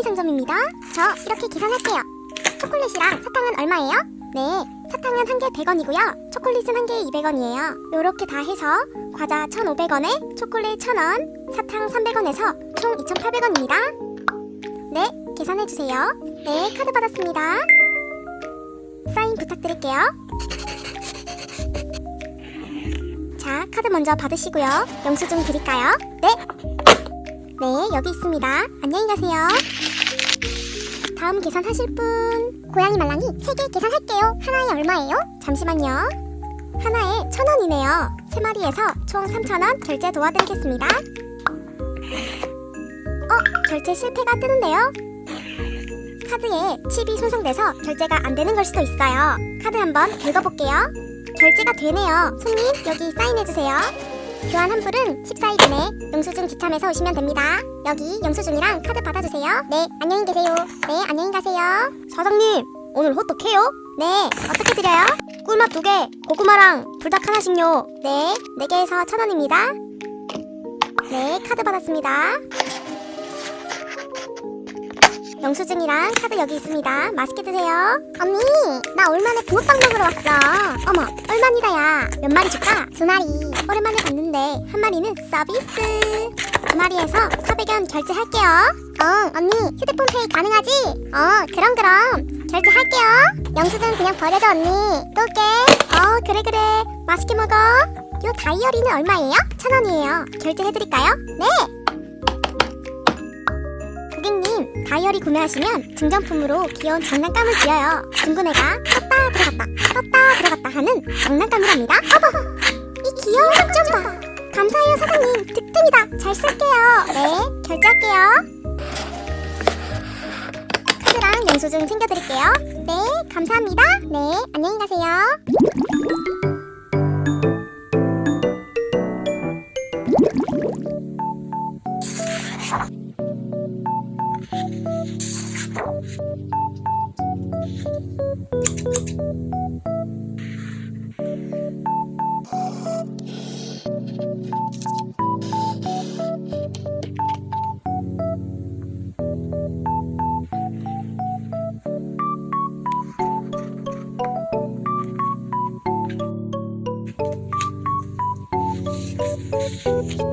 편의상점입니다. 저 이렇게 계산할게요. 초콜릿이랑 사탕은 얼마예요? 네, 사탕은 한 개 100원이고요. 초콜릿은 한 개에 200원이에요. 요렇게 다 해서 과자 1,500원에 초콜릿 1,000원, 사탕 300원에서 총 2,800원입니다. 네, 계산해 주세요. 네, 카드 받았습니다. 사인 부탁드릴게요. 자, 카드 먼저 받으시고요. 영수증 드릴까요? 네. 네, 여기 있습니다. 안녕히 가세요. 다음 계산하실 분. 고양이 말랑이 3개 계산할게요. 하나에 얼마예요? 잠시만요. 하나에 1,000원이네요. 3마리에서 총 3,000원 결제 도와드리겠습니다. 어, 결제 실패가 뜨는데요? 카드에 칩이 손상돼서 결제가 안 되는 걸 수도 있어요. 카드 한번 긁어볼게요. 결제가 되네요. 손님, 여기 사인해주세요. 교환 환불은 14일 이내 영수증 지참해서 오시면 됩니다. 여기 영수증이랑 카드 받아주세요. 네, 안녕히 계세요. 네, 안녕히 가세요. 사장님, 오늘 호떡해요? 네, 어떻게 드려요? 꿀맛 두 개, 고구마랑 불닭 하나씩요. 네, 네 개에서 천 원입니다. 네, 카드 받았습니다. 영수증이랑 카드 여기 있습니다. 맛있게 드세요. 언니, 나 얼마나 붕어빵 먹으러 왔어. 어머, 얼마니다 야. 몇 마리 줄까? 두 마리. 오랜만에 봤는데 한 마리는 서비스. 두 마리에서 400원 결제할게요. 어, 언니, 휴대폰 페이 가능하지? 어, 그럼 그럼. 결제할게요. 영수증 그냥 버려줘 언니. 또 올게. 어, 그래 그래. 맛있게 먹어. 요 다이어리는 얼마예요? 천 원이에요. 결제해드릴까요? 네. 고객님, 다이어리 구매하시면 증정품으로 귀여운 장난감을 지어요. 중구네가 떴다 들어갔다, 떴다 들어갔다 하는 장난감이랍니다. 봐. 감사해요 사장님. 득템이다. 잘 쓸게요. 네 결제할게요. 카드랑 영수증 챙겨드릴게요. 네 감사합니다. 네 안녕히 가세요. 嗯。